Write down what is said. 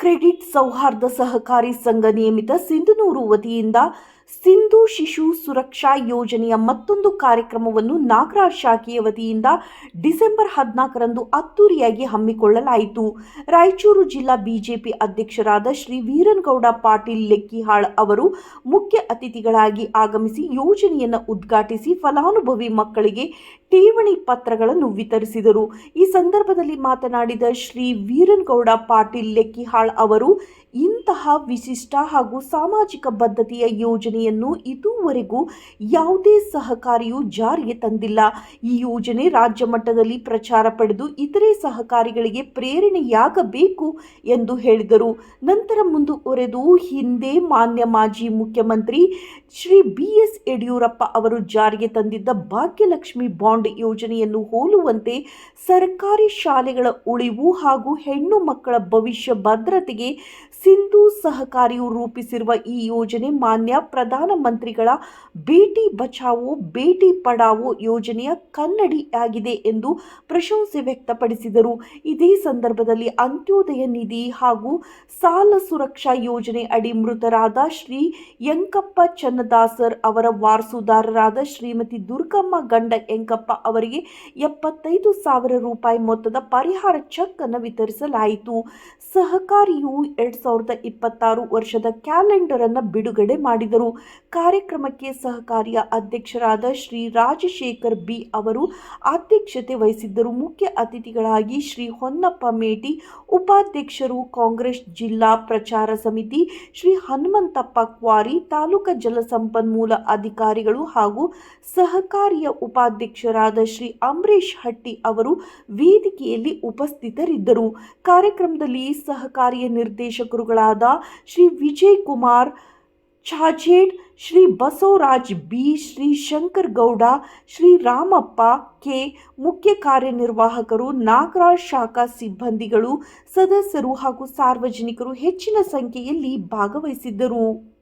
Credit ಸೌಹಾರ್ದ ಸಹಕಾರಿ ಸಂಘ ನಿಯಮಿತ ಸಿಂಧನೂರು ವತಿಯಿಂದ ಸಿಂಧು ಶಿಶು ಸುರಕ್ಷಾ ಯೋಜನೆಯ ಮತ್ತೊಂದು ಕಾರ್ಯಕ್ರಮವನ್ನು ನಾಗರಾಜ್ ಶಾಖೆಯ ವತಿಯಿಂದ ಡಿಸೆಂಬರ್ ಹದಿನಾಲ್ಕರಂದು ಅದ್ದೂರಿಯಾಗಿ ಹಮ್ಮಿಕೊಳ್ಳಲಾಯಿತು. ರಾಯಚೂರು ಜಿಲ್ಲಾ ಬಿಜೆಪಿ ಅಧ್ಯಕ್ಷರಾದ ಶ್ರೀ ವೀರನ್ಗೌಡ ಪಾಟೀಲ್ ಲೆಕ್ಕಿಹಾಳ್ ಅವರು ಮುಖ್ಯ ಅತಿಥಿಗಳಾಗಿ ಆಗಮಿಸಿ ಯೋಜನೆಯನ್ನು ಉದ್ಘಾಟಿಸಿ ಫಲಾನುಭವಿ ಮಕ್ಕಳಿಗೆ ಠೇವಣಿ ಪತ್ರಗಳನ್ನು ವಿತರಿಸಿದರು. ಈ ಸಂದರ್ಭದಲ್ಲಿ ಮಾತನಾಡಿದ ಶ್ರೀ ವೀರನ್ಗೌಡ ಪಾಟೀಲ್ ಲೆಕ್ಕಿಹಾಳ್ ಅವರು, ಇಂತಹ ವಿಶಿಷ್ಟ ಹಾಗೂ ಸಾಮಾಜಿಕ ಬದ್ಧತೆಯ ಯೋಜನೆಯನ್ನು ಇದುವರೆಗೂ ಯಾವುದೇ ಸಹಕಾರಿಯು ಜಾರಿಗೆ ತಂದಿಲ್ಲ. ಈ ಯೋಜನೆ ರಾಜ್ಯ ಮಟ್ಟದಲ್ಲಿ ಪ್ರಚಾರ ಪಡೆದು ಇತರೆ ಸಹಕಾರಿಗಳಿಗೆ ಪ್ರೇರಣೆಯಾಗಬೇಕು ಎಂದು ಹೇಳಿದರು. ನಂತರ ಮುಂದುವರೆದು ಹಿಂದೆ ಮಾನ್ಯ ಮಾಜಿ ಮುಖ್ಯಮಂತ್ರಿ ಶ್ರೀ ಬಿ ಎಸ್ ಯಡಿಯೂರಪ್ಪ ಅವರು ಜಾರಿಗೆ ತಂದಿದ್ದ ಭಾಗ್ಯಲಕ್ಷ್ಮಿ ಬಾಂಡ್ ಯೋಜನೆಯನ್ನು ಹೋಲುವಂತೆ ಸರ್ಕಾರಿ ಶಾಲೆಗಳ ಉಳಿವು ಹಾಗೂ ಹೆಣ್ಣು ಮಕ್ಕಳ ಭವಿಷ್ಯ ಭದ್ರತೆಗೆ ಸಿಂಧು ಸಹಕಾರಿಯು ರೂಪಿಸಿರುವ ಈ ಯೋಜನೆ ಮಾನ್ಯ ಪ್ರಧಾನಮಂತ್ರಿಗಳ ಬೇಟಿ ಬಚಾವೋ, ಬೇಟಿ ಪಡಾವೋ ಯೋಜನೆಯ ಕನ್ನಡಿಯಾಗಿದೆ ಎಂದು ಪ್ರಶಂಸೆ ವ್ಯಕ್ತಪಡಿಸಿದರು. ಇದೇ ಸಂದರ್ಭದಲ್ಲಿ ಅಂತ್ಯೋದಯ ನಿಧಿ ಹಾಗೂ ಸಾಲ ಸುರಕ್ಷಾ ಯೋಜನೆ ಅಡಿ ಮೃತರಾದ ಶ್ರೀ ಯಂಕಪ್ಪ ಚನ್ನದಾಸರ್ ಅವರ ವಾರಸುದಾರರಾದ ಶ್ರೀಮತಿ ದುರ್ಗಮ್ಮ ಗಂಡ ಯಂಕಪ್ಪ ಅವರಿಗೆ ಎಪ್ಪತ್ತೈದು ಸಾವಿರ ರೂಪಾಯಿ ಮೊತ್ತದ ಪರಿಹಾರ ಚೆಕ್ ಅನ್ನು ವಿತರಿಸಲಾಯಿತು. ಸಹಕಾರಿಯು ಎರಡ್ ಸಾವಿರದ ಇಪ್ಪತ್ತಾರು ವರ್ಷದ ಕ್ಯಾಲೆಂಡರ್ ಅನ್ನು ಬಿಡುಗಡೆ ಮಾಡಿದರು. ಕಾರ್ಯಕ್ರಮಕ್ಕೆ ಸಹಕಾರಿಯ ಅಧ್ಯಕ್ಷರಾದ ಶ್ರೀ ರಾಜಶೇಖರ್ ಬಿ ಅವರು ಅಧ್ಯಕ್ಷತೆ ವಹಿಸಿದ್ದರು. ಮುಖ್ಯ ಅತಿಥಿಗಳಾಗಿ ಶ್ರೀ ಹೊನ್ನಪ್ಪ ಮೇಟಿ, ಉಪಾಧ್ಯಕ್ಷರು ಕಾಂಗ್ರೆಸ್ ಜಿಲ್ಲಾ ಪ್ರಚಾರ ಸಮಿತಿ, ಶ್ರೀ ಹನುಮಂತಪ್ಪ ಕ್ವಾರಿ, ತಾಲೂಕಾ ಜಲಸಂಪನ್ಮೂಲ ಅಧಿಕಾರಿಗಳು ಹಾಗೂ ಸಹಕಾರಿಯ ಉಪಾಧ್ಯಕ್ಷರಾದ ಶ್ರೀ ಅಂಬರೀಶ್ ಹಟ್ಟಿ ಅವರು ವೇದಿಕೆಯಲ್ಲಿ ಉಪಸ್ಥಿತರಿದ್ದರು. ಕಾರ್ಯಕ್ರಮದಲ್ಲಿ ಸಹಕಾರಿಯ ನಿರ್ದೇಶಕರುಗಳಾದ ಶ್ರೀ ವಿಜಯ್ ಕುಮಾರ್ ಛಾಜೇಡ್ ಶ್ರೀ ಬಸವರಾಜ್ ಬಿ, ಶ್ರೀ ಶಂಕರ್ ಗೌಡ, ಶ್ರೀ ರಾಮಪ್ಪ ಕೆ, ಮುಖ್ಯ ಕಾರ್ಯನಿರ್ವಾಹಕರು, ನಾಗರಾಜ್ ಶಾಖಾ ಸಿಬ್ಬಂದಿಗಳು, ಸದಸ್ಯರು ಹಾಗೂ ಸಾರ್ವಜನಿಕರು ಹೆಚ್ಚಿನ ಸಂಖ್ಯೆಯಲ್ಲಿ ಭಾಗವಹಿಸಿದ್ದರು.